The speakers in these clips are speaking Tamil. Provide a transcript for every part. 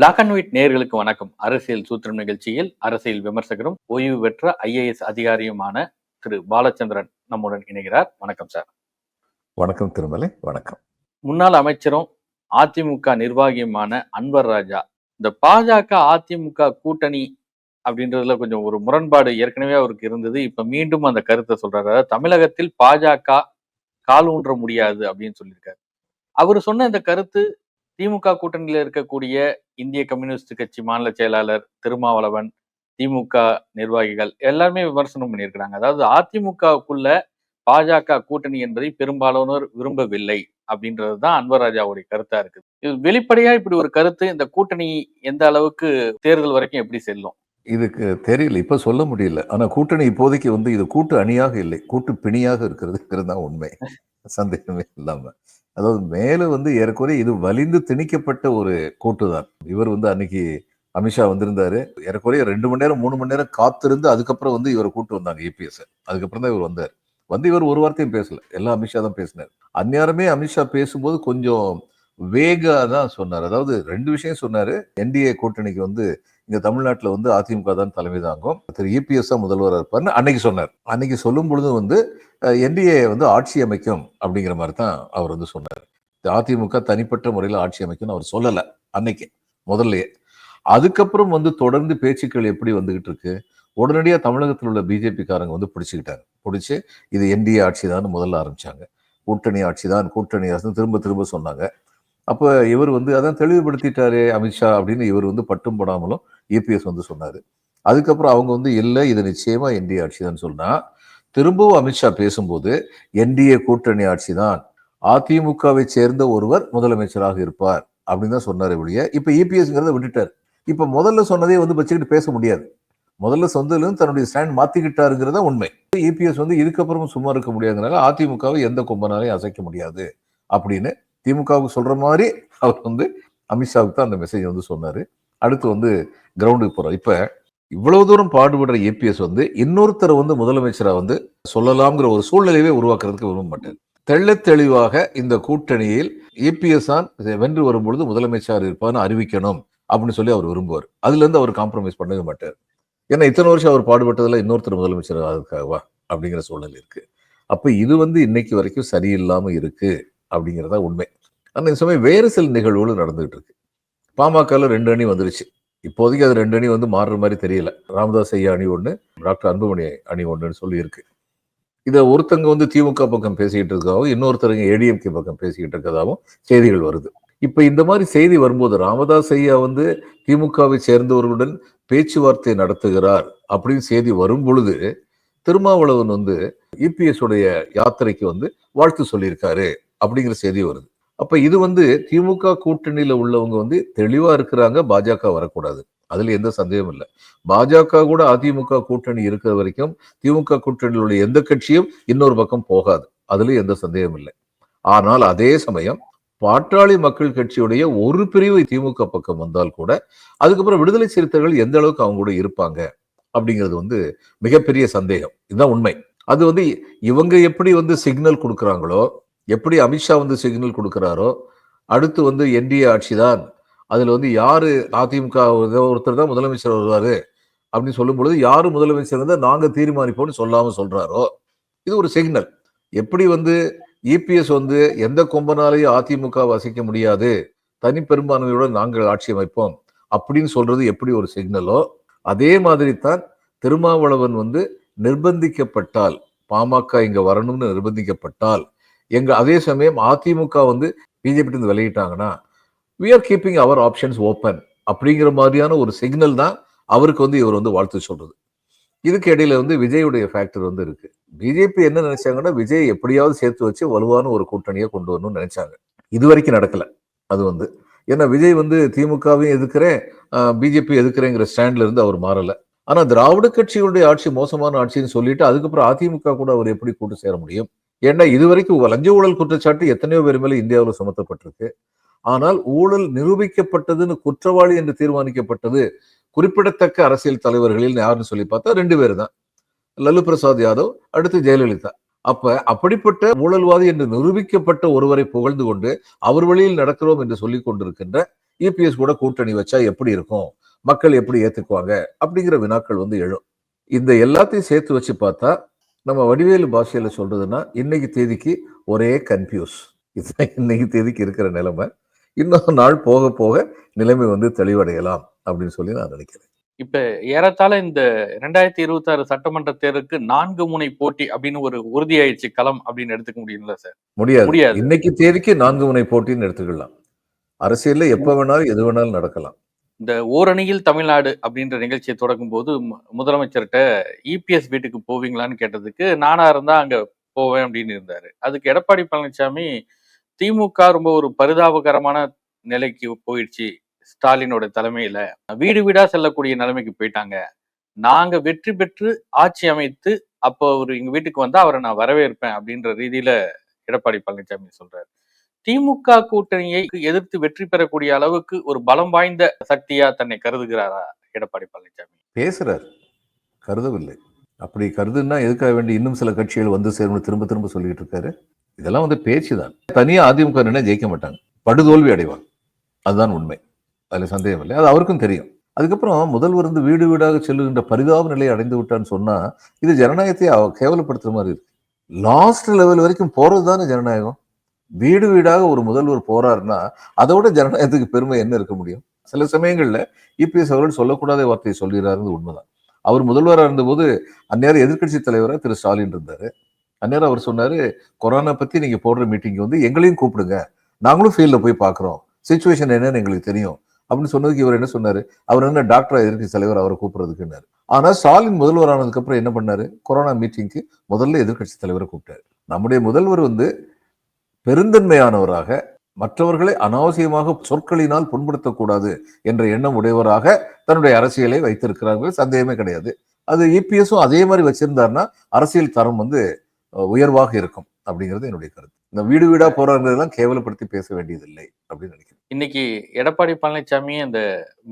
பிளாக் அண்ட் ஒயிட் நேயர்களுக்கு வணக்கம். அரசியல் சூத்திரம் நிகழ்ச்சியில் அரசியல் விமர்சகரும் ஓய்வு பெற்ற ஐஏஎஸ் அதிகாரியுமான திரு பாலச்சந்திரன் நம்முடன் இணைகிறார். வணக்கம் சார். வணக்கம் திருமலை. வணக்கம். முன்னாள் அமைச்சரும் அதிமுக நிர்வாகியுமான அன்வர் ராஜா இந்த பாஜக அதிமுக கூட்டணி அப்படின்றதுல கொஞ்சம் ஒரு முரண்பாடு ஏற்கனவே அவருக்கு இருந்தது. இப்ப மீண்டும் அந்த கருத்தை சொல்றாரு. அதாவது தமிழகத்தில் பாஜக கால் ஊன்ற முடியாது அப்படின்னு சொல்லியிருக்காரு. அவர் சொன்ன இந்த கருத்து திமுக கூட்டணியில இருக்கக்கூடிய இந்திய கம்யூனிஸ்ட் கட்சி மாநில செயலாளர் திருமாவளவன் திமுக நிர்வாகிகள் எல்லாருமே விமர்சனம் பண்ணியிருக்கிறாங்க. அதாவது அதிமுகவுக்குள்ள பாஜக கூட்டணி என்பதை பெரும்பாலானோர் விரும்பவில்லை அப்படின்றது தான் அன்வராஜாவுடைய கருத்தா இருக்குது. இது வெளிப்படையா இப்படி ஒரு கருத்து இந்த கூட்டணி எந்த அளவுக்கு தேர்தல் வரைக்கும் எப்படி செல்லும்? இதுக்கு தெரியல இப்ப சொல்ல முடியல. ஆனா கூட்டணி இப்போதைக்கு வந்து இது கூட்டு அணியாக இல்லை கூட்டு பிணியாக இருக்கிறதுங்கிறது தான் உண்மை. சந்தேகமே இல்லாம. அதாவது மேலே வந்து ஏறக்குறைய இது வலிந்து திணிக்கப்பட்ட ஒரு கூட்டு தான் இவர் வந்து அன்னைக்கு அமித்ஷா வந்திருந்தாரு. ஏறக்குறைய ரெண்டு மணி நேரம் மூணு மணி நேரம் காத்திருந்து அதுக்கப்புறம் வந்து இவரை கூட்டு வந்தாங்க ஏபிஎஸ் அதுக்கப்புறம் தான் இவர் வந்தார். வந்து இவர் ஒரு வார்த்தையும் பேசல. எல்லாம் அமித்ஷா தான் பேசினார். அந்நேரமே அமித்ஷா பேசும்போது கொஞ்சம் வேகா தான் சொன்னார். அதாவது ரெண்டு விஷயம் சொன்னார். என்டிஏ கூட்டணிக்கு வந்து இங்க தமிழ்நாட்டில் வந்து அதிமுக தான் தலைமை தாங்கும். திரு. இபிஎஸ் தான் முதல்வராக இருப்பார்னு அன்னைக்கு சொன்னார். அன்னைக்கு சொல்லும் பொழுது வந்து என்டிஏ வந்து ஆட்சி அமைக்கும் அப்படிங்கிற மாதிரி தான் அவர் வந்து சொன்னார். அதிமுக தனிப்பட்ட முறையில் ஆட்சி அமைக்கும்னு அவர் சொல்லலை அன்னைக்கு முதல்லயே. அதுக்கப்புறம் வந்து தொடர்ந்து பேச்சுக்கள் எப்படி வந்துகிட்டு இருக்கு? உடனடியாக தமிழகத்தில் உள்ள பிஜேபிக்காரங்க வந்து பிடிச்சிக்கிட்டாங்க. பிடிச்சி இது என்டிஏ ஆட்சி தான் முதல்ல ஆரம்பிச்சாங்க. கூட்டணி ஆட்சி தான் கூட்டணி அரசு திரும்ப திரும்ப சொன்னாங்க. அப்போ இவர் வந்து அதான் தெளிவுபடுத்திட்டாரு அமித்ஷா அப்படின்னு இவர் வந்து பட்டும் போடாமலும் இபிஎஸ் வந்து சொன்னார். அதுக்கப்புறம் அவங்க வந்து இல்லை இது நிச்சயமாக என்டிஏ ஆட்சி தான் சொன்னால் திரும்பவும் அமித்ஷா பேசும்போது என்டிஏ கூட்டணி ஆட்சி தான் அதிமுகவை சேர்ந்த ஒருவர் முதலமைச்சராக இருப்பார் அப்படின்னு தான் சொன்னார் ஒழிய இப்போ இபிஎஸ்ங்கிறத விட்டுட்டார். இப்போ முதல்ல சொன்னதே வந்து வச்சுக்கிட்டு பேச முடியாது. முதல்ல சொந்தலும் தன்னுடைய ஸ்டாண்ட் மாற்றிக்கிட்டாருங்கிறத உண்மை. இபிஎஸ் வந்து இதுக்கப்புறமும் சும்மா இருக்க முடியாதுனால அதிமுகவை எந்த கொம்பனாலையும் அசைக்க முடியாது அப்படின்னு திமுகவுக்கு சொல்ற மாதிரி அவர் வந்து அமித்ஷாவுக்கு தான் அந்த மெசேஜ் வந்து சொன்னார். அடுத்து வந்து கிரவுண்டுக்கு போறோம் இப்ப இவ்வளவு தூரம் பாடுபடுற ஏபிஎஸ் வந்து இன்னொருத்தரை வந்து முதலமைச்சராக வந்து சொல்லலாம்ங்கிற ஒரு சூழ்நிலையவே உருவாக்குறதுக்கு விரும்ப மாட்டார். தெள்ள தெளிவாக இந்த கூட்டணியில் ஏபிஎஸ் தான் வென்று வரும்பொழுது முதலமைச்சர் இருப்பார்னு அறிவிக்கணும் அப்படின்னு சொல்லி அவர் விரும்புவார். அதுல இருந்து அவர் காம்ப்ரமைஸ் பண்ணவே மாட்டார். ஏன்னா இத்தனை வருஷம் அவர் பாடுபட்டதில் இன்னொருத்தர் முதலமைச்சர் அதுக்காகவா அப்படிங்கிற சூழ்நிலை இருக்கு. அப்ப இது வந்து இன்னைக்கு வரைக்கும் சரியில்லாம இருக்கு. அப்படிங்கிறதா உண்மை. ஆனால் இந்த சமயம் வேறு சில நிகழ்வுகள் நடந்துகிட்டு இருக்கு பாமகவில் ரெண்டு அணி வந்துருச்சு. இப்போதைக்கு அது ரெண்டு அணி வந்து மாறுற மாதிரி தெரியல. ராமதாஸ் ஐயா அணி ஒன்று டாக்டர் அன்புமணி அணி ஒன்றுன்னு சொல்லி இருக்கு இதை ஒருத்தங்க வந்து திமுக பக்கம் பேசிக்கிட்டு இருக்கதாகவும் இன்னொருத்தருங்க ஏடிஎம்கே பக்கம் பேசிக்கிட்டு இருக்கதாகவும் செய்திகள் வருது. இப்போ இந்த மாதிரி செய்தி வரும்போது ராமதாஸ் ஐயா வந்து திமுகவை சேர்ந்தவர்களுடன் பேச்சுவார்த்தை நடத்துகிறார் அப்படின்னு செய்தி வரும் பொழுது திருமாவளவன் வந்து இபிஎஸ் உடைய யாத்திரைக்கு வந்து வாழ்த்து சொல்லியிருக்காரு. அப்படிங்கிற செய்தி வருது. அப்ப இது வந்து திமுக கூட்டணியில உள்ளவங்க வந்து தெளிவா இருக்கிறாங்க பாஜக வரக்கூடாது. அதுல எந்த சந்தேகமும் இல்லை. பாஜக கூட அதிமுக கூட்டணி இருக்கிற வரைக்கும் திமுக கூட்டணியில் உள்ள எந்த கட்சியும் இன்னொரு பக்கம் போகாது. அதுல எந்த சந்தேகமும் இல்லை. ஆனால் அதே சமயம் பாட்டாளி மக்கள் கட்சியுடைய ஒரு பிரிவு திமுக பக்கம் வந்தால் கூட அதுக்கப்புறம் விடுதலை சிறுத்தைகள் எந்த அளவுக்கு அவங்க கூட இருப்பாங்க அப்படிங்கிறது வந்து மிகப்பெரிய சந்தேகம். இதுதான் உண்மை. அது வந்து இவங்க எப்படி வந்து சிக்னல் கொடுக்குறாங்களோ எப்படி அமித்ஷா வந்து சிக்னல் கொடுக்குறாரோ அடுத்து வந்து என்டிஏ ஆட்சி தான் அதில் வந்து யார் அதிமுக ஒருத்தர் தான் முதலமைச்சர் வருவார் அப்படின்னு சொல்லும்பொழுது யார் முதலமைச்சர் இருந்தால் நாங்கள் தீர்மானிப்போம்னு சொல்லாமல் சொல்கிறாரோ இது ஒரு சிக்னல். எப்படி வந்து இபிஎஸ் வந்து எந்த கொம்பனாலையும் அதிமுக வசிக்க முடியாது தனி நாங்கள் ஆட்சி அமைப்போம் அப்படின்னு சொல்றது எப்படி ஒரு சிக்னலோ அதே மாதிரி தான் திருமாவளவன் வந்து நிர்பந்திக்கப்பட்டால் பாமக இங்கே வரணும்னு நிர்பந்திக்கப்பட்டால் எங்க அதே சமயம் அதிமுக வந்து பிஜேபி இருந்து விலகிட்டாங்கன்னா we are keeping our options open அப்படிங்கிற மாதிரியான ஒரு சிக்னல் தான் அவருக்கு வந்து இவர் வந்து வாழ்த்து சொல்றது. இதுக்கு இடையில வந்து விஜயுடைய ஃபேக்டர் வந்து இருக்கு. பிஜேபி என்ன நினைச்சாங்கன்னா விஜய் எப்படியாவது சேர்த்து வச்சு வலுவான ஒரு கூட்டணியை கொண்டு வரணும்னு நினைச்சாங்க. இது வரைக்கும் நடக்கல அது வந்து. ஏன்னா விஜய் வந்து திமுகவையும் எதுக்குறேன் பிஜேபி எதுக்குறேங்கிற ஸ்டாண்ட்ல இருந்து அவர் மாறல. ஆனா திராவிட கட்சிகளுடைய ஆட்சி மோசமான ஆட்சின்னு சொல்லிட்டு அதுக்கப்புறம் அதிமுக கூட அவர் எப்படி கூட்டு சேர முடியும்? ஏன்னா இது வரைக்கும் லஞ்ச ஊழல் குற்றச்சாட்டு எத்தனையோ பேர் மேலே இந்தியாவில் சுமத்தப்பட்டிருக்கு. ஆனால் ஊழல் நிரூபிக்கப்பட்டதுன்னு குற்றவாளி என்று தீர்மானிக்கப்பட்டது குறிப்பிடத்தக்க அரசியல் தலைவர்களில் யாருன்னு சொல்லி பார்த்தா ரெண்டு பேர் தான். லல்லு பிரசாத் யாதவ் அடுத்து ஜெயலலிதா. அப்ப அப்படிப்பட்ட ஊழல்வாதி என்று நிரூபிக்கப்பட்ட ஒருவரை புகழ்ந்து கொண்டு அவர் வழியில் நடக்கிறோம் என்று சொல்லிக் கொண்டிருக்கின்ற இபிஎஸ் கூட கூட்டணி வச்சா எப்படி இருக்கும்? மக்கள் எப்படி ஏத்துக்குவாங்க? அப்படிங்கிற வினாக்கள் வந்து எழும். இந்த எல்லாத்தையும் சேர்த்து வச்சு பார்த்தா நம்ம வடிவேலு பாஷையில சொல்றதுன்னா இன்னைக்கு தேதிக்கு ஒரே கன்ஃபியூஸ் இதுதான் இன்னைக்கு தேதிக்கு இருக்கிற நிலைமை. இன்னொரு நாள் போக போக நிலைமை வந்து தெளிவடையலாம் அப்படின்னு சொல்லி நான் நினைக்கிறேன். இப்ப ஏறத்தாழ இந்த ரெண்டாயிரத்தி இருபத்தி ஆறு சட்டமன்ற தேர்தலுக்கு நான்கு முனை போட்டி அப்படின்னு ஒரு உறுதியாயிடுச்சு களம் அப்படின்னு எடுத்துக்க முடியுங்களா சார்? முடியாது. முடியாது. இன்னைக்கு தேதிக்கு நான்கு முனை போட்டின்னு எடுத்துக்கலாம். அரசியல்ல எப்ப வேணாலும் எது வேணாலும் நடக்கலாம். இந்த ஓரணியில் தமிழ்நாடு அப்படின்ற நிகழ்ச்சியை தொடங்கும் போது மு- முதலமைச்சர்கிட்ட இபிஎஸ் வீட்டுக்கு போவீங்களான்னு கேட்டதுக்கு நானா இருந்தா அங்க போவேன் அப்படின்னு இருந்தாரு. அதுக்கு எடப்பாடி பழனிசாமி திமுக ரொம்ப ஒரு பரிதாபகரமான நிலைக்கு போயிடுச்சு ஸ்டாலினோட தலைமையில. வீடு வீடா செல்லக்கூடிய நிலைமைக்கு போயிட்டாங்க. நாங்க வெற்றி பெற்று ஆட்சி அமைத்து அப்போ அவர் எங்க வீட்டுக்கு வந்தா அவரை நான் வரவேற்பேன் அப்படின்ற ரீதியில எடப்பாடி பழனிசாமி சொல்றாரு. திமுக கூட்டணியை எதிர்த்து வெற்றி பெறக்கூடிய அளவுக்கு ஒரு பலம் வாய்ந்த சக்தியா தன்னை கருதுகிறாரா எடப்பாடி பழனிசாமி? பேசுறார். கருதவில்லை. அப்படி கருதுன்னா எதுக்காக வேண்டி இன்னும் சில கட்சிகள் வந்து சேரும்னு திரும்ப திரும்ப சொல்லிட்டு இருக்காரு? இதெல்லாம் வந்து பேச்சு தான் தனியா அதிமுக ஜெயிக்க மாட்டாங்க. படுதோல்வி அடைவாங்க. அதுதான் உண்மை. அதுல சந்தேகம் இல்லை. அது அவருக்கும் தெரியும். அதுக்கப்புறம் முதல்வர் வந்து வீடு வீடாக செல்லுகின்ற பரிதாப நிலையை அடைந்து விட்டான்னு சொன்னா இது ஜனநாயகத்தை அவ- கேவலப்படுத்துற மாதிரி இருக்கு. லாஸ்ட் லெவல் வரைக்கும் போறது தானே ஜனநாயகம்? வீடு வீடாக ஒரு முதல்வர் போறாருன்னா அதை விட ஜனநாயகத்துக்கு பெருமை என்ன இருக்க முடியும்? சில சமயங்கள்ல இபிஎஸ் அவர்கள் சொல்லக்கூடாத வார்த்தையை சொல்கிறாருன்னு உண்மைதான். அவர் முதல்வராக இருந்தபோது அந்நேரம் எதிர்க்கட்சி தலைவராக திரு ஸ்டாலின் இருந்தாரு. அந்நேரம் அவர் சொன்னாரு கொரோனா பத்தி நீங்க போடுற மீட்டிங் வந்து எங்களையும் கூப்பிடுங்க. நாங்களும் ஃபீல்டில் போய் பார்க்குறோம். சுச்சுவேஷன் என்னன்னு எங்களுக்கு தெரியும். அப்படின்னு சொன்னதுக்கு இவர் என்ன சொன்னார்? அவர் என்ன டாக்டர் எதிர்க்கட்சி தலைவர் அவரை கூப்பிடுறதுக்குன்னாரு. ஆனால் ஸ்டாலின் முதல்வர் என்ன பண்ணாரு? கொரோனா மீட்டிங்க்கு முதல்ல எதிர்க்கட்சி தலைவரை கூப்பிட்டாரு. நம்முடைய முதல்வர் வந்து பெருந்தன்மையானவராக மற்றவர்களை அனாவசியமாக சொற்களினால் புண்படுத்தக்கூடாது என்ற எண்ணம் உடையவராக தன்னுடைய அரசியலை வைத்திருக்கிறார்கள். சந்தேகமே கிடையாது. அது இபிஎஸும் அதே மாதிரி வச்சிருந்தாருன்னா அரசியல் தரம் வந்து உயர்வாக இருக்கும் அப்படிங்கிறது என்னுடைய கருத்து. இந்த வீடு வீடா போறாங்கிறதெல்லாம் கேவலப்படுத்தி பேச வேண்டியதில்லை அப்படின்னு நினைக்கிறேன். இன்னைக்கு எடப்பாடி பழனிசாமி அந்த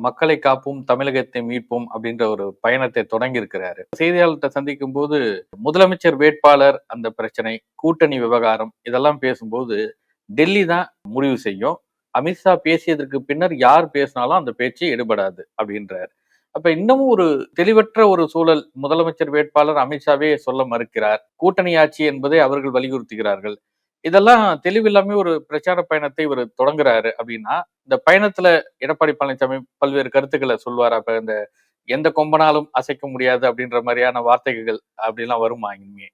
மக்களை காப்போம் தமிழகத்தை மீட்போம் அப்படின்ற ஒரு பயணத்தை தொடங்கி இருக்கிறாரு செய்தியாளர்கிட்ட சந்திக்கும் போது முதலமைச்சர் வேட்பாளர் அந்த பிரச்சனை கூட்டணி விவகாரம் இதெல்லாம் பேசும்போது டெல்லி தான் முடிவு செய்யும். அமித்ஷா பேசியதற்கு பின்னர் யார் பேசினாலும் அந்த பேச்சு எடுபடாது அப்படின்றார். அப்ப இன்னமும் ஒரு தெளிவற்ற ஒரு சூழல் முதலமைச்சர் வேட்பாளர் அமித்ஷாவே சொல்ல மறுக்கிறார். கூட்டணி ஆட்சி என்பதை அவர்கள் வலியுறுத்துகிறார்கள். இதெல்லாம் தெளிவில்லாம ஒரு பிரச்சார பயணத்தை இவர் தொடங்குறாரு அப்படின்னா இந்த பயணத்துல எடப்பாடி பழனிசாமி பல்வேறு கருத்துக்களை சொல்வார் அப்ப இந்த எந்த கொம்பனாலும் அசைக்க முடியாது அப்படின்ற மாதிரியான வார்த்தைகள் அப்படிலாம் வருமா இனிமே?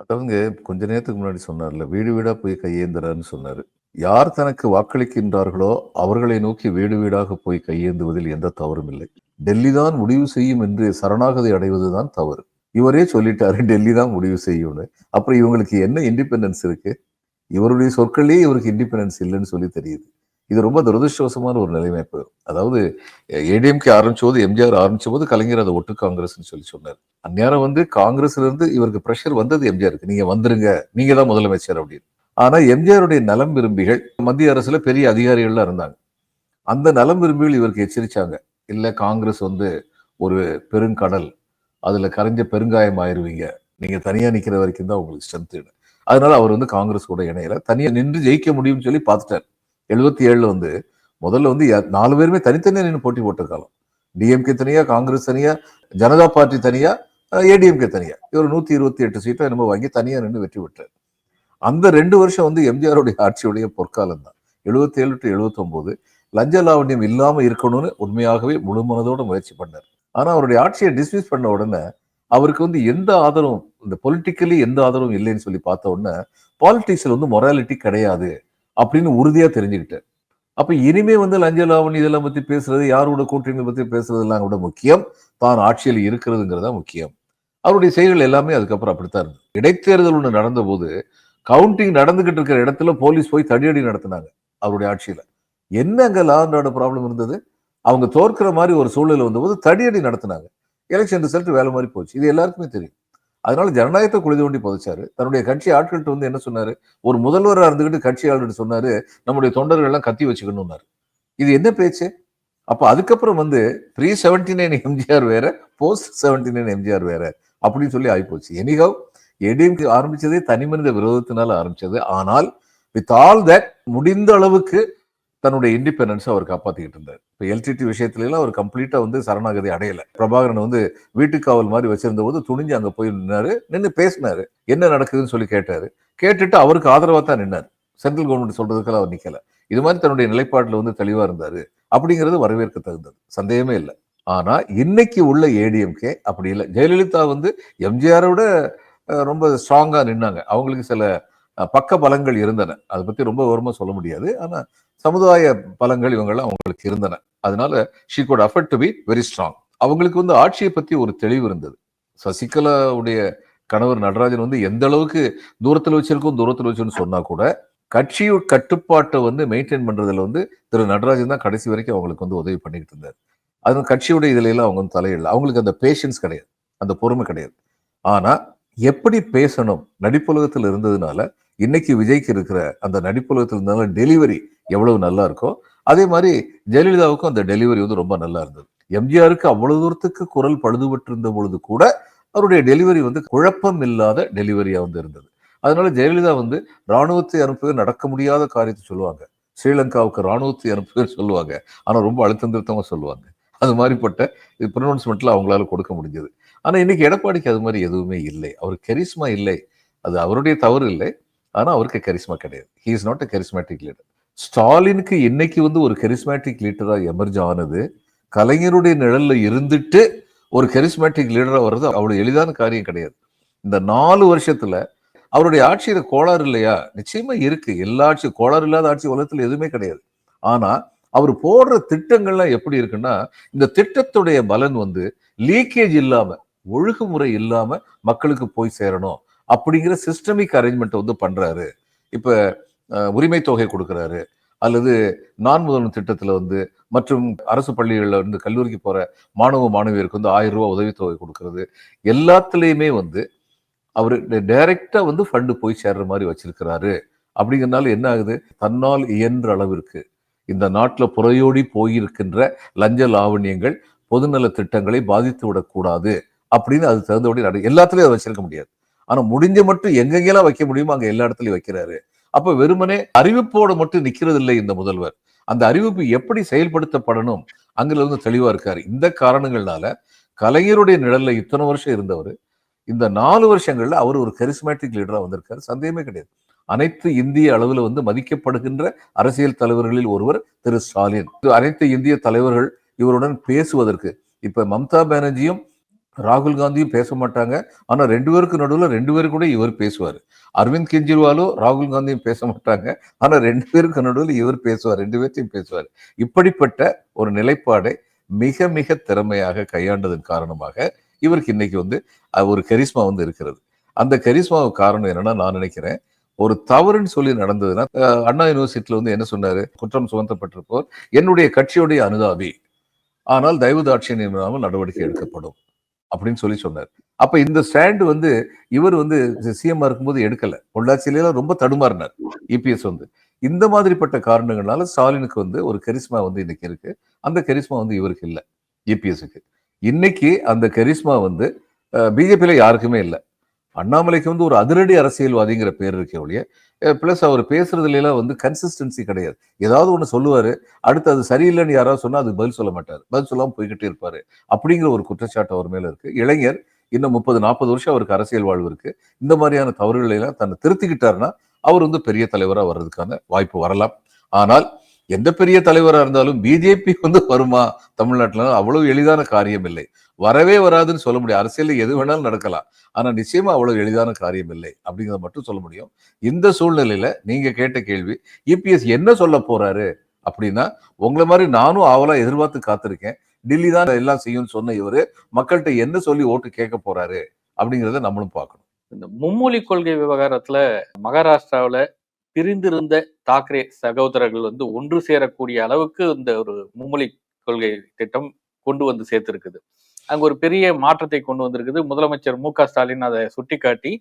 அதாவது கொஞ்ச நேரத்துக்கு முன்னாடி சொன்னார்ல வீடு வீடா போய் கையேந்துறாருன்னு சொன்னாரு. யார் தனக்கு வாக்களிக்கின்றார்களோ அவர்களை நோக்கி வீடு வீடாக போய் கையேந்துவதில் எந்த தவறும் இல்லை. டெல்லி தான் முடிவு செய்யும் என்று சரணாகதி அடைவதுதான் தவறு. இவரே சொல்லிட்டாரு டெல்லி தான் முடிவு செய்யும்னு. அப்புறம் இவங்களுக்கு என்ன இண்டிபெண்டன்ஸ் இருக்கு? இவருடைய சொற்களே இவருக்கு இண்டிபெண்டன்ஸ் இல்லைன்னு சொல்லி தெரியுது. இது ரொம்ப துரதிருஷ்டவசமான ஒரு நிலைமை போயிடும். அதாவது ஏடிஎம்கே ஆரம்பிச்ச போது எம்ஜிஆர் ஆரம்பிச்ச போது கலைஞர் அதை ஒட்டு காங்கிரஸ்னு சொல்லி சொன்னார். அந்நேரம் வந்து காங்கிரஸ்ல இருந்து இவருக்கு ப்ரெஷர் வந்தது எம்ஜிஆருக்கு நீங்க வந்துருங்க நீங்க தான் முதலமைச்சர் அப்படின்னு. ஆனா எம்ஜிஆருடைய நலம் விரும்பிகள் மத்திய அரசுல பெரிய அதிகாரிகள்லாம் இருந்தாங்க. அந்த நலம் விரும்பிகள் இவருக்கு எச்சரிச்சாங்க. இல்ல காங்கிரஸ் வந்து ஒரு பெருங்கடல் அதுல கரைஞ்ச பெருங்காயம் ஆயிருவீங்க. நீங்க தனியா நிக்கிற வரைக்கும் தான் உங்களுக்கு ஸ்ட்ரென்த்துன்னு அதனால அவர் வந்து காங்கிரஸ் கூட இணையல. தனியா நின்று ஜெயிக்க முடியும்னு சொல்லி பார்த்துட்டார். எழுபத்தி ஏழுல வந்து முதல்ல வந்து நாலு பேருமே தனித்தனியா நின்று போட்டி போட்டிருக்காலும் டிஎம்கே தனியா காங்கிரஸ் தனியா ஜனதா பார்ட்டி தனியா ஏடிஎம்கே தனியா. இவர் நூத்தி இருபத்தி எட்டு சீட்டை என்னமோ வாங்கி தனியா நின்று வெற்றி பெற்றார். அந்த ரெண்டு வருஷம் வந்து எம்ஜிஆருடைய ஆட்சியுடைய பொற்காலம் தான். எழுபத்தி ஏழு டு எழுபத்தி லஞ்ச லாவண்யம் இல்லாம இருக்கணும்னு உண்மையாகவே முழு மனதோட முயற்சி பண்ணார். ஆனா அவருடைய ஆட்சியை டிஸ்மிஸ் பண்ண உடனே அவருக்கு வந்து எந்த ஆதரவும் இந்த பொலிட்டிக்கலி எந்த ஆதரவும் இல்லைன்னு சொல்லி பார்த்த உடனே பாலிடிக்ஸில் வந்து மொராலிட்டி கிடையாது அப்படின்னு உறுதியாக தெரிஞ்சுக்கிட்டேன் அப்போ இனிமே வந்து லஞ்ச லாவணி இதெல்லாம் பற்றி பேசுறது யாரோட கூட்டணி பற்றி பேசுறதெல்லாம் கூட முக்கியம். தான் ஆட்சியில் இருக்கிறதுங்கிறதா முக்கியம். அவருடைய செயல்கள் எல்லாமே அதுக்கப்புறம் அப்படித்தான் இருந்தது. இடைத்தேர்தல் ஒன்று நடந்த போது கவுண்டிங் நடந்துகிட்டு இருக்கிற இடத்துல போலீஸ் போய் தடியடி நடத்தினாங்க அவருடைய ஆட்சியில். என்ன அங்கே லா அண்ட் ப்ராப்ளம் இருந்தது? அவங்க தோற்கிற மாதிரி ஒரு சூழ்நிலை வந்தபோது தடியடி நடத்தினாங்க. எலெக்ஷன் ரிசல்ட் வேலை மாதிரி போச்சு. இது எல்லாருக்குமே தெரியும். அதனால ஜனநாயகத்தை குழு தோண்டி புதைச்சாரு. தன்னுடைய கட்சி ஆட்கள்கிட்ட வந்து என்ன சொன்னாரு? ஒரு முதல்வராக இருந்துகிட்டு கட்சி சொன்னாரு நம்முடைய தொண்டர்கள் எல்லாம் கத்தி வச்சுக்கணும்னாரு. இது என்ன பேச்சு? அப்போ அதுக்கப்புறம் வந்து ப்ரீ செவன்டி நைன் எம்ஜிஆர் வேற போஸ்ட் செவன்டி நைன் எம்ஜிஆர் வேற அப்படின்னு சொல்லி ஆயிப்போச்சு. எனிகவ் எடிஎம்கே ஆரம்பிச்சதே தனி மனித விரோதத்தினால ஆரம்பிச்சது. ஆனால் வித் ஆல் தட் முடிந்த அளவுக்கு தன்னுடைய இண்டிபெண்டன்ஸை அவர் காப்பாற்றிக்கிட்டு இருந்தார். இப்போ எல்டிடி விஷயத்துலலாம் அவர் கம்ப்ளீட்டாக வந்து சரணாகதி அடையலை. பிரபாகரன் வந்து வீட்டுக்காவல் மாதிரி வச்சிருந்த போது துணிஞ்சு அங்கே போய் நின்னாரு. நின்று பேசினாரு. என்ன நடக்குதுன்னு சொல்லி கேட்டார். கேட்டுட்டு அவருக்கு ஆதரவாக தான் நின்னார். சென்ட்ரல் கவர்மெண்ட் சொல்றதுக்கெல்லாம் அவர் நிற்கலை இது மாதிரி தன்னுடைய நிலைப்பாட்டில் வந்து தெளிவாக இருந்தார். அப்படிங்கிறது வரவேற்க தகுந்தது. சந்தேகமே இல்லை. ஆனால் இன்னைக்கு உள்ள ஏடிஎம்கே அப்படி இல்லை. ஜெயலலிதா வந்து எம்ஜிஆரை விட ரொம்ப ஸ்ட்ராங்காக நின்னாங்க. அவங்களுக்கு சில பக்க பலங்கள் இருந்தன. அதை பற்றி ரொம்ப விவரமாக சொல்ல முடியாது. ஆனால் சமுதாய பலங்கள் இவங்கெல்லாம் அவங்களுக்கு இருந்தன. அதனால she could afford to be very strong அவங்களுக்கு வந்து ஆட்சியை பற்றி ஒரு தெளிவு இருந்தது. சசிகலாவுடைய கணவர் நடராஜன் வந்து எந்த அளவுக்கு தூரத்தில் வச்சிருக்கோம் தூரத்தில் வச்சிருன்னு சொன்னா கூட கட்சியோட கட்டுப்பாட்டை வந்து மெயின்டைன் பண்றதுல வந்து திரு நடராஜன் தான் கடைசி வரைக்கும் அவங்களுக்கு வந்து உதவி பண்ணிக்கிட்டு இருந்தார். அது கட்சியுடைய இதுல எல்லாம் அவங்க வந்து தலையிடல. அவங்களுக்கு அந்த பேஷன்ஸ் கிடையாது. அந்த பொறுமை கிடையாது. ஆனா எப்படி பேசணும்? நடிப்புலகத்தில் இருந்ததுனால இன்னைக்கு விஜய்க்கு இருக்கிற அந்த நடிப்புலகத்தில் இருந்ததுனால டெலிவரி எவ்வளவு நல்லா இருக்கோ அதே மாதிரி ஜெயலலிதாவுக்கும் அந்த டெலிவரி வந்து ரொம்ப நல்லா இருந்தது. எம்ஜிஆருக்கு அவ்வளவு தூரத்துக்கு குரல் பழுதுபட்டிருந்த பொழுது கூட அவருடைய டெலிவரி வந்து குழப்பம் இல்லாத டெலிவரியா வந்து இருந்தது. அதனால ஜெயலலிதா வந்து இராணுவத்தை அனுப்புவது நடக்க முடியாத காரியத்தை சொல்லுவாங்க. ஸ்ரீலங்காவுக்கு இராணுவத்தை அனுப்புவது சொல்லுவாங்க. ஆனா ரொம்ப அழுத்தம் திருத்தமாக சொல்லுவாங்க. அது மாதிரிப்பட்ட ப்ரொனவுன்ஸ்மெண்ட்டில் அவங்களால கொடுக்க முடிஞ்சது. ஆனால் இன்னைக்கு எடப்பாடிக்கு அது மாதிரி எதுவுமே இல்லை. அவர் கரிஸ்மா இல்லை. அது அவருடைய தவறு இல்லை. ஆனால் அவருக்கு கரிஸ்மா கிடையாது. He is not a charismatic leader ஸ்டாலினுக்கு இன்னைக்கு வந்து ஒரு கரிஸ்மேட்டிக் லீடராக எமர்ஜ் ஆனது கலைஞருடைய நிழலில் இருந்துட்டு ஒரு கரிஸ்மேட்டிக் லீடராக வர்றது அவ்வளோ எளிதான காரியம் கிடையாது. இந்த நாலு வருஷத்துல அவருடைய ஆட்சியில் கோளாறு இல்லையா? நிச்சயமா இருக்கு. எல்லா ஆட்சி கோளாறு இல்லாத ஆட்சி உலகத்தில் எதுவுமே கிடையாது. ஆனா அவர் போடுற திட்டங்கள்லாம் எப்படி இருக்குன்னா இந்த திட்டத்துடைய பலன் வந்து லீக்கேஜ் இல்லாம ஒழுங்குமுறை இல்லாம மக்களுக்கு போய் சேரணும் அப்படிங்கிற சிஸ்டமிக் அரேஞ்ச்மெண்ட் வந்து பண்றாரு. இப்ப உரிமை தொகை கொடுக்குறாரு. அல்லது நான் முதல்வன் திட்டத்தில் வந்து மற்றும் அரசு பள்ளிகளில் வந்து கல்லூரிக்கு போகிற மாணவ மாணவியருக்கு வந்து ஆயிரம் ரூபாய் உதவித்தொகை கொடுக்கறது. எல்லாத்துலேயுமே வந்து அவர் டைரெக்டாக வந்து ஃபண்டு போய் சேர்ற மாதிரி வச்சிருக்கிறாரு. அப்படிங்கிறனால என்ன ஆகுது? தன்னால் இயன்ற அளவிற்கு இந்த நாட்டுல புறையோடி போயிருக்கின்ற லஞ்ச லாவண்யங்கள் பொதுநல திட்டங்களை பாதித்து விடக்கூடாது அப்படின்னு அது தகுந்தபடி நட எல்லாத்துலயும் அதை வச்சிருக்க முடியாது. ஆனா முடிஞ்ச மட்டும் எங்கெங்கெல்லாம் வைக்க முடியுமோ அங்க எல்லா இடத்துலயும் வைக்கிறாரு. அப்ப வெறுமனே அறிவிப்போடு மட்டும் நிக்கிறது இல்லை இந்த முதல்வர். அந்த அறிவிப்பு எப்படி செயல்படுத்தப்படணும் அங்கிலிருந்து தெளிவாக தெளிவா இருக்காரு. இந்த காரணங்கள்னால கலைஞருடைய நிழல்ல இத்தனை வருஷம் இருந்தவர். இந்த நாலு வருஷங்கள்ல அவர் ஒரு கரிஸ்மேட்டிக் லீடரா வந்திருக்காரு. சந்தேகமே கிடையாது. அனைத்து இந்திய அளவுல வந்து மதிக்கப்படுகின்ற அரசியல் தலைவர்களில் ஒருவர் திரு ஸ்டாலின். அனைத்து இந்திய தலைவர்கள் இவருடன் பேசுவதற்கு. இப்ப மம்தா பானர்ஜியும் ராகுல் காந்தியும் பேச மாட்டாங்க. ஆனா ரெண்டு பேருக்கு நடுவுல ரெண்டு பேரும் கூட இவர் பேசுவார். அரவிந்த் கெஜ்ரிவாலும் ராகுல் காந்தியும் பேச மாட்டாங்க. ஆனா ரெண்டு பேருக்கு நடுவில் இவர் பேசுவார். ரெண்டு பேர்த்தையும் பேசுவார். இப்படிப்பட்ட ஒரு நிலைப்பாடை மிக மிக திறமையாக கையாண்டதன் காரணமாக இவருக்கு இன்னைக்கு வந்து ஒரு கரிஸ்மா வந்து இருக்கிறது. அந்த கரிஸ்மாவுக்கு காரணம் என்னன்னா நான் நினைக்கிறேன் ஒரு தவறுன்னு சொல்லி நடந்ததுன்னா அண்ணா யூனிவர்சிட்டியில் வந்து என்ன சொன்னாரு? குற்றம் சுமத்தப்பட்டிருப்போர் என்னுடைய கட்சியுடைய அனுதாபி. ஆனால் தயவு தாட்சியம் நடவடிக்கை எடுக்கப்படும். அப்படின்னு சொல்லி சொன்னார். அப்ப இந்த ஸ்டாண்டு வந்து இவர் வந்து சிஎம் இருக்கும்போது எடுக்கல. பொள்ளாச்சியில எல்லாம் ரொம்ப தடுமாறினார் இபிஎஸ் வந்து. இந்த மாதிரிப்பட்ட காரணங்களால ஸ்டாலினுக்கு வந்து ஒரு கரிஸ்மா வந்து இன்னைக்கு இருக்கு. அந்த கரிஸ்மா வந்து இவருக்கு இல்லை இபிஎஸ்க்கு இன்னைக்கு அந்த கரிஸ்மா வந்து பிஜேபியில யாருக்குமே இல்லை. அண்ணாமலைக்கு வந்து ஒரு அதிரடி அரசியல்வாதிங்கிற பேர் இருக்கே ஒழிய ப்ளஸ் அவர் பேசுறதுல எல்லாம் வந்து கன்சிஸ்டன்சி கிடையாது. ஏதாவது ஒண்ணு சொல்லுவாரு அடுத்து அது சரியில்லைன்னு யாராவது சொன்னா அதுக்கு பதில் சொல்ல மாட்டார். பதில் சொல்லாம போய்கிட்டே இருப்பார். அப்படிங்கிற ஒரு குற்றச்சாட்டு அவர் மேல இருக்கு. இளைஞர் இன்னும் முப்பது நாற்பது வருஷம் அவருக்கு அரசியல் வாழ்வு இருக்கு. இந்த மாதிரியான தவறுகளை எல்லாம் தன்னை திருத்திக்கிட்டாருன்னா அவர் வந்து பெரிய தலைவரா வர்றதுக்கான வாய்ப்பு வரலாம். ஆனால் எந்த பெரிய தலைவரா இருந்தாலும் பிஜேபி வந்து வருமா தமிழ்நாட்டுல? அவ்வளவு எளிதான காரியம் இல்லை வரவே வராதுன்னு சொல்ல முடியும். அரசியலில் எது வேணாலும் நடக்கலாம். ஆனா நிச்சயமா அவ்வளவு எளிதான காரியம் இல்லை அப்படிங்கறத மட்டும் சொல்ல முடியும். இந்த சூழ்நிலையில நீங்க கேட்ட கேள்வி இபிஎஸ் என்ன சொல்ல போறாரு அப்படின்னா உங்களை மாதிரி நானும் ஆவலா எதிர்பார்த்து காத்திருக்கேன். டில்லி தான் எல்லாம் செய்யும்னு சொன்ன இவரு மக்கள்கிட்ட என்ன சொல்லி ஓட்டு கேட்க போறாரு அப்படிங்கிறத நம்மளும் பார்க்கணும். இந்த மும்மொழி கொள்கை விவகாரத்துல மகாராஷ்டிராவுல பிரிந்திருந்த தாக்கரே சகோதரர்கள் வந்து ஒன்று சேரக்கூடிய அளவுக்கு இந்த ஒரு மும்மொழி கொள்கை திட்டம் கொண்டு வந்து சேர்த்திருக்குது. அங்கு ஒரு பெரிய மாற்றத்தை கொண்டு வந்திருக்குது. முதலமைச்சர் மு க ஸ்டாலின் அதை சுட்டிக்காட்டி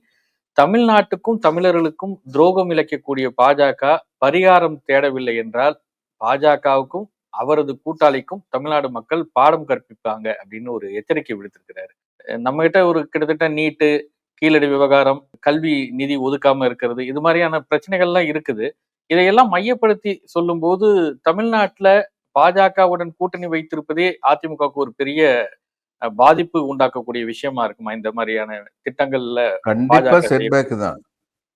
தமிழ்நாட்டுக்கும் தமிழர்களுக்கும் துரோகம் இழைக்கக்கூடிய பாஜக பரிகாரம் தேடவில்லை என்றால் பாஜகவுக்கும் அவரது கூட்டாளிக்கும் தமிழ்நாடு மக்கள் பாடம் கற்பிப்பாங்க அப்படின்னு ஒரு எச்சரிக்கை விடுத்திருக்கிறாரு. நம்ம கிட்ட ஒரு கிட்டத்தட்ட நீட்டு கீழடி விவகாரம் கல்வி நிதி ஒதுக்காம இருக்கிறது இது மாதிரியான பிரச்சனைகள்லாம் இருக்குது. இதையெல்லாம் மையப்படுத்தி சொல்லும்போது தமிழ்நாட்டில் பாஜகவுடன் கூட்டணி வைத்திருப்பதே அதிமுகவுக்கு ஒரு பெரிய பாதிப்பு உண்டாக்கக்கூடிய விஷயமா இருக்குமா? இந்த மாதிரியான திட்டங்கள்ல கண்டிப்பா செட்பேக் தான்.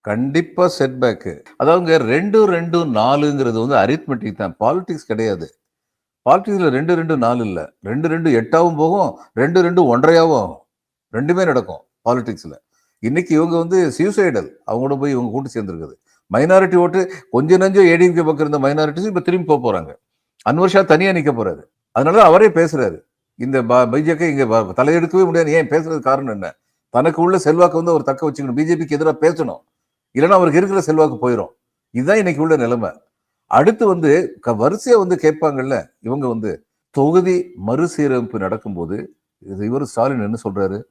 கண்டிப்பா செட்பேக் அதாவது ரெண்டு ரெண்டு நாலுங்கிறது வந்து அரித்மெட்டிக் தான். பாலிடிக்ஸ் கிடையாது. பாலிடிக்ஸ்ல ரெண்டு ரெண்டு நாலு இல்ல. ரெண்டு ரெண்டு எட்டாவும் போகும். ரெண்டு ரெண்டு ஒன்றரையாவும் ஆகும். ரெண்டுமே நடக்கும் பாலிடிக்ஸ்ல இன்னைக்கு இவங்க வந்து சியூசைடல் அவங்களோட போய் இவங்க கூட்டு சேர்ந்துருக்குது. மைனாரிட்டி ஓட்டு கொஞ்சம் நஞ்சம் ஏடிஎம்கே பக்கம் இருந்த மைனாரிட்டிஸ் இப்ப திரும்பி போக போறாங்க. அன்வர் ஷா தனியா நிக்க போறாரு. அதனால அவரே பேசுறாரு. இந்த பிஜேபி இங்கே தலையெடுக்கவே முடியாது. ஏன் பேசுறது காரணம் என்ன? தனக்கு உள்ள செல்வாக்கு வந்து அவர் தக்க வச்சுக்கணும். பிஜேபிக்கு எதிராக பேசணும். இல்லைன்னா அவருக்கு இருக்கிற செல்வாக்கு போயிடும் இதுதான் இன்னைக்கு உள்ள நிலைமை. அடுத்து வந்து க- வரிசையாக வந்து கேட்பாங்கல்ல இவங்க வந்து தொகுதி மறுசீரமைப்பு நடக்கும்போது இது இவர் ஸ்டாலின் என்ன சொல்றாரு?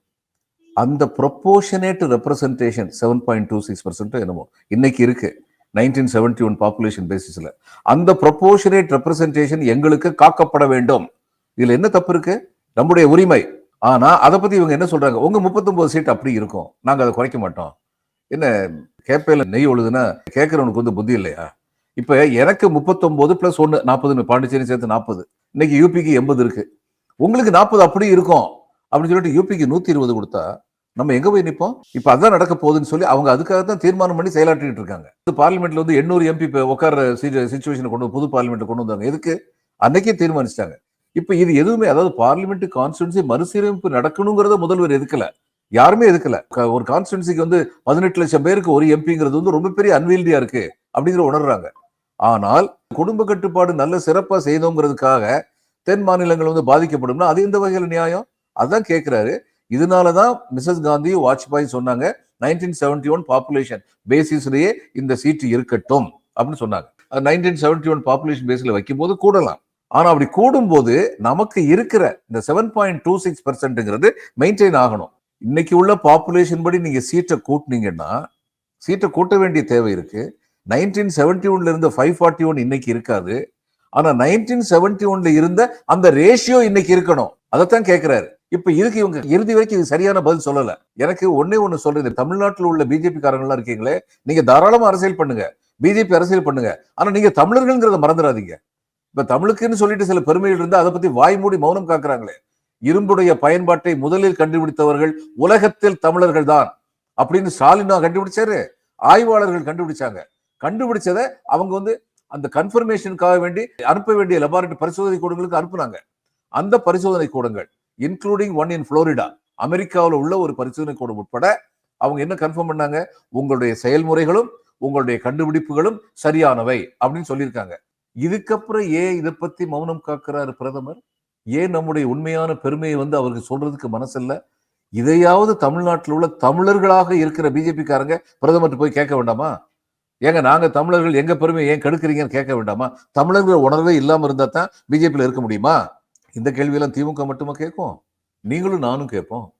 அந்த proportionate representation seven point two six percent என்னமோ இன்னைக்கு இருக்கு. நைன்டீன் செவன்டி ஒன் பாப்புலேஷன் பேசிஸில் அந்த ப்ரொப்போர்ஷனேட் ரெப்ரசன்டேஷன் எங்களுக்கு காக்கப்பட வேண்டும். இதுல என்ன தப்பு இருக்கு? நம்முடைய உரிமை. ஆனா அதை பத்தி இவங்க என்ன சொல்றாங்க? உங்க 39 சீட் அப்படி இருக்கும். நாங்க அதை குறைக்க மாட்டோம். என்ன கேப்பையில நெய் ஒழுதுன்னா கேட்கறவனுக்கு வந்து புத்தி இல்லையா? இப்ப எனக்கு 39 பிளஸ் ஒன்னு நாற்பதுன்னு பாண்டிச்சேரி சேர்த்து நாற்பது இன்னைக்கு யூபிக்கு எண்பது இருக்கு. உங்களுக்கு நாற்பது அப்படி இருக்கும். அப்படின்னு சொல்லிட்டு யூபிக்கு நூத்தி இருபது கொடுத்தா நம்ம எங்க போய் நிற்போம் இப்ப அதான் நடக்க போகுதுன்னு சொல்லி அவங்க அதுக்காக தான் தீர்மானம் பண்ணி செயலாற்றிட்டு இருக்காங்க. இது பார்லிமெண்ட்ல வந்து எண்ணூறு எம்பி உட்கார சுச்சுவேஷன் கொண்டு வந்து- புது பார்லிமெண்ட் கொண்டு வந்தாங்க. எதுக்கு? அன்னைக்கே தீர்மானிச்சிட்டாங்க. இப்ப இது எதுவுமே அதாவது பார்லிமெண்ட் கான்ஸ்டியூன்சி மறுசீரமைப்பு நடக்கணுங்கிறத முதல்வர் எதுக்கல? யாருமே எதுக்கல? க- ஒரு கான்ஸ்டியூன்சிக்கு வந்து பதினெட்டு லட்சம் பேருக்கு ஒரு எம்பிங்கிறது வந்து ரொம்ப பெரிய அன்வீல்டியா இருக்கு அப்படிங்கிற உணர்றாங்க. ஆனால் குடும்ப கட்டுப்பாடு நல்ல சிறப்பா செய்தோங்கிறதுக்காக தென் மாநிலங்கள் வந்து பாதிக்கப்படும்னா அது எந்த வகையில நியாயம்? அதான் கேட்கிறாரு இதனாலதான் மிசஸ் காந்தி வாஜ்பாய் சொன்னாங்க நைன்டீன் செவன்டி ஒன் பாப்புலேஷன் பேசிஸ்லயே இந்த சீட்டு இருக்கட்டும் அப்படின்னு சொன்னாங்க. நைன்டீன் செவன்டி ஒன் பாப்புலேஷன் பேஸ்ல வைக்கும்போது கூடலாம். ஆனால் அப்படி கூடும்போது நமக்கு இருக்கிற இந்த செவன் பாயிண்ட் டூ சிக்ஸ் பர்சன்ட்டுங்கிறது மெயின்டைன் ஆகணும். இன்னைக்கு உள்ள பாப்புலேஷன் படி நீங்கள் சீட்டை கூட்டினீங்கன்னா சீட்டை கூட்ட வேண்டிய தேவை இருக்கு. நைன்டீன் செவன்டி ஒன்ல இருந்த ஃபைவ் ஃபார்ட்டி ஒன் இன்னைக்கு இருக்காது. ஆனால் நைன்டீன் செவன்டி ஒன்ல இருந்த அந்த ரேஷியோ இன்னைக்கு இருக்கணும். அதைத்தான் கேட்கிறாரு இப்ப இதுக்கு இவங்க இறுதி வரைக்கும் இது சரியான பதில் சொல்லல. எனக்கு ஒன்னே ஒண்ணு சொல்றது தமிழ்நாட்டில் உள்ள பிஜேபி காரங்களாம் இருக்கீங்களே நீங்க தாராளமா அரசியல் பண்ணுங்க. பிஜேபி அரசியல் பண்ணுங்க. ஆனா நீங்க தமிழர்கள்ங்கிறத மறந்துடாதீங்க. இப்ப தமிழுக்குன்னு சொல்லிட்டு சில பெருமைகள் இருந்தா அதை பத்தி வாய் மூடி மௌனம் காக்குறாங்களே. இரும்புடைய பயன்பாட்டை முதலில் கண்டுபிடித்தவர்கள் உலகத்தில் தமிழர்கள் தான் அப்படின்னு ஸ்டாலினா கண்டுபிடிச்சாரு ஆய்வாளர்கள் கண்டுபிடிச்சாங்க. கண்டுபிடிச்சதை அவங்க வந்து அந்த கன்ஃபர்மேஷனுக்காக வேண்டி அனுப்ப வேண்டிய லெபார்டரி பரிசோதனை கூடங்களுக்கு அனுப்புனாங்க. அந்த பரிசோதனை கூடங்கள் இன்க்ளூடிங் ஒன் இன் புளோரிடா அமெரிக்காவில் உள்ள ஒரு பரிசோதனை கூடம் உட்பட அவங்க என்ன கன்ஃபார்ம் பண்ணாங்க? உங்களுடைய செயல்முறைகளும் உங்களுடைய கண்டுபிடிப்புகளும் சரியானவை அப்படின்னு சொல்லியிருக்காங்க. இதுக்கப்புறம் ஏன் இதை பத்தி மௌனம் காக்கிறாரு பிரதமர்? ஏன் நம்முடைய உண்மையான பெருமையை வந்து அவருக்கு சொல்றதுக்கு மனசில்ல? இதையாவது தமிழ்நாட்டில் உள்ள தமிழர்களாக இருக்கிற பிஜேபிக்காரங்க பிரதமர்கிட்ட பிரதமர் போய் கேட்க வேண்டாமா? ஏங்க நாங்க தமிழர்கள் எங்க பெருமையை ஏன் கெடுக்கிறீங்கன்னு கேட்க வேண்டாமா? தமிழர்கள் உணர்வே இல்லாம இருந்தா தான் பிஜேபியில் இருக்க முடியுமா? இந்த கேள்வியெல்லாம் திமுக மட்டுமா கேட்கும்? நீங்களும் நானும் கேட்போம்.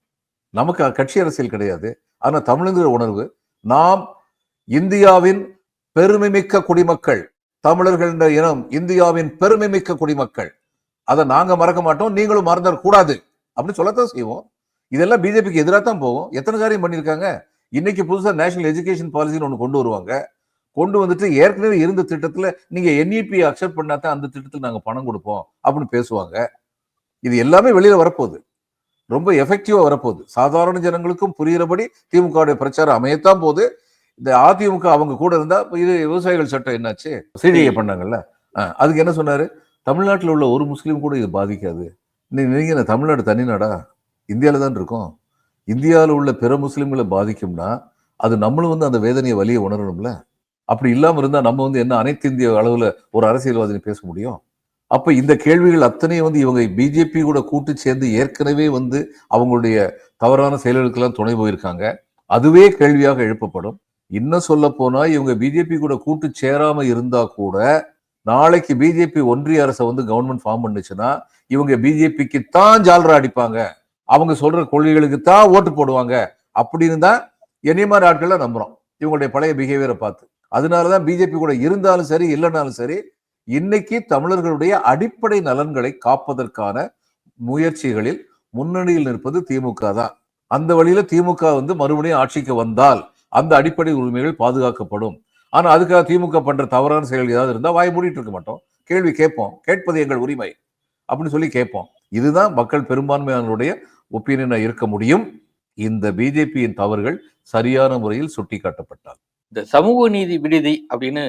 நமக்கு கட்சி அரசியல் கிடையாது. ஆனா தமிழுங்கிற உணர்வு நாம் இந்தியாவின் பெருமைமிக்க குடிமக்கள் தமிழர்கள் என்ற இனம் இந்தியாவின் பெருமை மிக்க குடிமக்கள். அதை நாங்க மறக்க மாட்டோம் நீங்களும் மறந்துட கூடாது. அப்படின்னு சொல்லத்தான் செய்வோம். இதெல்லாம் பிஜேபிக்கு எதிராக தான் போகும். எத்தனை காரியம் பண்ணியிருக்காங்க? இன்னைக்கு புதுசா நேஷனல் எஜுகேஷன் பாலிசின்னு ஒன்று கொண்டு வருவாங்க. கொண்டு வந்துட்டு ஏற்கனவே இருந்த திட்டத்துல நீங்க என்இபி அக்செப்ட் பண்ணாதான் அந்த திட்டத்தில் நாங்க பணம் கொடுப்போம் அப்படின்னு பேசுவாங்க. இது எல்லாமே வெளியில வரப்போகுது. ரொம்ப எஃபெக்டிவா வரப்போகுது. சாதாரண ஜனங்களுக்கும் புரிகிறபடி திமுக பிரச்சாரம் அமையத்தான் போகுது. இந்த அதிமுக அவங்க கூட இருந்தா இது விவசாயிகள் சட்டம் என்னாச்சு? சிடிஐ பண்ணாங்கல்ல அதுக்கு என்ன சொன்னாரு? தமிழ்நாட்டில் உள்ள ஒரு முஸ்லீம் கூட இது பாதிக்காது. நீ- நீங்க என்ன தமிழ்நாடு தனிநாடா இந்தியாவில தான் இருக்கோம். இந்தியாவில் உள்ள பிற முஸ்லீம்களை பாதிக்கும்னா அது நம்மளும் வந்து அந்த வேதனையை வலியை உணரணும்ல? அப்படி இல்லாம இருந்தா நம்ம வந்து என்ன அனைத்து இந்திய அளவுல ஒரு அரசியல்வாதினி பேச முடியும்? அப்ப இந்த கேள்விகள் அத்தனையும் வந்து இவங்க பிஜேபி கூட கூட்டு சேர்ந்து ஏற்கனவே வந்து அவங்களுடைய தவறான செயல்களுக்கெல்லாம் துணை போயிருக்காங்க. அதுவே கேள்வியாக எழுப்பப்படும். இன்னும் சொல்ல போனா இவங்க பிஜேபி கூட கூட்டு சேராம இருந்தா கூட நாளைக்கு பிஜேபி ஒன்றிய அரசை வந்து கவர்மெண்ட் ஃபார்ம் பண்ணுச்சுன்னா இவங்க பிஜேபிக்கு தான் ஜால்ரா அடிப்பாங்க. அவங்க சொல்ற கொள்கைகளுக்கு தான் ஓட்டு போடுவாங்க. அப்படின்னு தான் என்னைய மாதிரி ஆட்கள்லாம் நம்புறோம். இவங்களுடைய பழைய பிஹேவியரை பார்த்து. அதனாலதான் பிஜேபி கூட இருந்தாலும் சரி இல்லைனாலும் சரி இன்னைக்கு தமிழர்களுடைய அடிப்படை நலன்களை காப்பதற்கான முயற்சிகளில் முன்னணியில் நிற்பது திமுக தான். அந்த வழியில திமுக வந்து மறுபடியும் ஆட்சிக்கு வந்தால் அந்த அடிப்படை உரிமைகள் பாதுகாக்கப்படும். ஆனா அதுக்காக திமுக பண்ற தவறான செயல் ஏதாவது இருந்தா வாய் மூடிட்டு இருக்க மாட்டோம். கேள்வி கேட்போம். கேட்பது எங்கள் உரிமை அப்படின்னு சொல்லி கேட்போம். இதுதான் மக்கள் பெரும்பான்மையானருடைய ஒப்பீனியனாக இருக்க முடியும். இந்த பிஜேபியின் தவறுகள் சரியான முறையில் சுட்டிக்காட்டப்பட்டால். இந்த சமூக நீதி விடுதி அப்படின்னு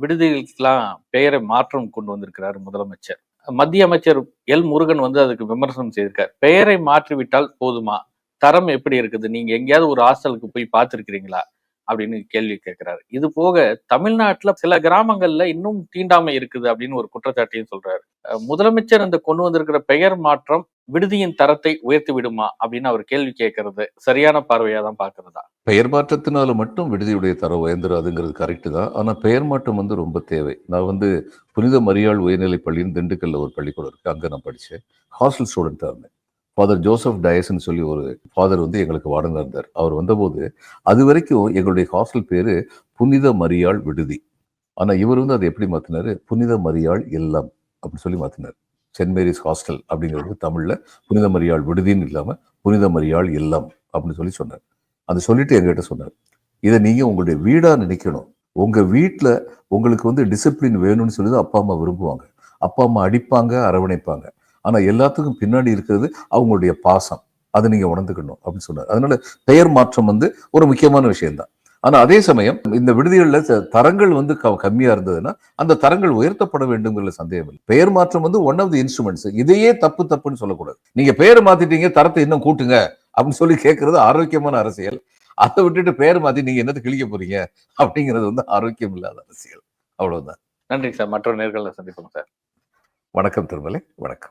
விடுதிகளுக்கெல்லாம் பெயரை மாற்றம் கொண்டு வந்திருக்கிறார் முதலமைச்சர். மத்திய அமைச்சர் எல் முருகன் வந்து அதுக்கு விமர்சனம் செய்திருக்கார். பெயரை மாற்றிவிட்டால் போதுமா? தரம் எப்படி இருக்குது? நீங்க எங்கேயாவது ஒரு ஹாஸ்டலுக்கு போய் பார்த்துருக்கிறீங்களா? அப்படின்னு கேள்வி கேட்கிறாரு. இது போக தமிழ்நாட்டுல சில கிராமங்கள்ல இன்னும் தீண்டாமை இருக்குது அப்படின்னு ஒரு குற்றச்சாட்டையும் சொல்றாரு. முதலமைச்சர் அந்த கொண்டு வந்திருக்கிற பெயர் மாற்றம் விடுதியின் தரத்தை உயர்த்தி விடுமா அப்படின்னு அவர் கேள்வி கேட்கறது. சரியான பார்வையா தான் பாக்குறதா பெயர் மாற்றத்தினால மட்டும் விடுதியுடைய தரம் உயர்ந்துராதுங்கிறது கரெக்டு தான். ஆனா பெயர் மாற்றம் வந்து ரொம்ப தேவை. நான் வந்து புனித மரியாள் உயர்நிலை பள்ளியின் திண்டுக்கல்ல ஒரு பள்ளிக்கூடம் இருக்கு. அங்க நான் படிச்சேன். ஹாஸ்டல் ஸ்டூடெண்ட்டாக இருந்தேன். ஃபாதர் ஜோசப் டயஸ்ன்னு சொல்லி ஒரு ஃபாதர் வந்து எங்களுக்கு வார்டனாக இருந்தார். அவர் வந்தபோது அது வரைக்கும் எங்களுடைய ஹாஸ்டல் பேரு புனித மரியாள் விடுதி. ஆனால் இவர் வந்து அதை எப்படி மாற்றினாரு புனித மரியாள் இல்லம் அப்படின்னு சொல்லி மாற்றினார் சென்ட் மேரிஸ் ஹாஸ்டல் அப்படிங்கிறது தமிழில் புனித மரியாள் விடுதின்னு இல்லாமல் புனித மரியாள் இல்லம் அப்படின்னு சொல்லி சொன்னார். அதை சொல்லிட்டு எங்ககிட்ட சொன்னார். இதை நீங்கள் உங்களுடைய வீடாக நினைக்கணும். உங்கள் வீட்டில் உங்களுக்கு வந்து டிசிப்ளின் வேணும்னு சொல்லி தான் அப்பா அம்மா விரும்புவாங்க. அப்பா அம்மா அடிப்பாங்க அரவணைப்பாங்க. ஆனா எல்லாத்துக்கும் பின்னாடி இருக்கிறது அவங்களுடைய பாசம். அதை நீங்க உணர்ந்துக்கணும் அப்படின்னு சொன்னார். அதனால பெயர் மாற்றம் வந்து ஒரு முக்கியமான விஷயம்தான். ஆனா அதே சமயம் இந்த விடுதிகள்ல தரங்கள் வந்து க- கம்மியா இருந்ததுன்னா அந்த தரங்கள் உயர்த்தப்பட வேண்டும்ங்கிற சந்தேகம் இல்லை. பெயர் மாற்றம் வந்து ஒன் ஆஃப் தி இன்ஸ்ட்ருமெண்ட்ஸ் இதையே தப்பு தப்புன்னு சொல்லக்கூடாது. நீங்க பெயர் மாத்திட்டீங்க தரத்தை இன்னும் கூட்டுங்க அப்படின்னு சொல்லி கேட்கறது ஆரோக்கியமான அரசியல். அதை விட்டுட்டு பெயர் மாத்தி நீங்க என்னது கிழிக்க போறீங்க அப்படிங்கிறது வந்து ஆரோக்கியம் இல்லாத அரசியல். அவ்வளவுதான். நன்றி சார். மற்றொரு நேர்களை சந்திப்போம் சார். வணக்கம் திருமலை. வணக்கம்.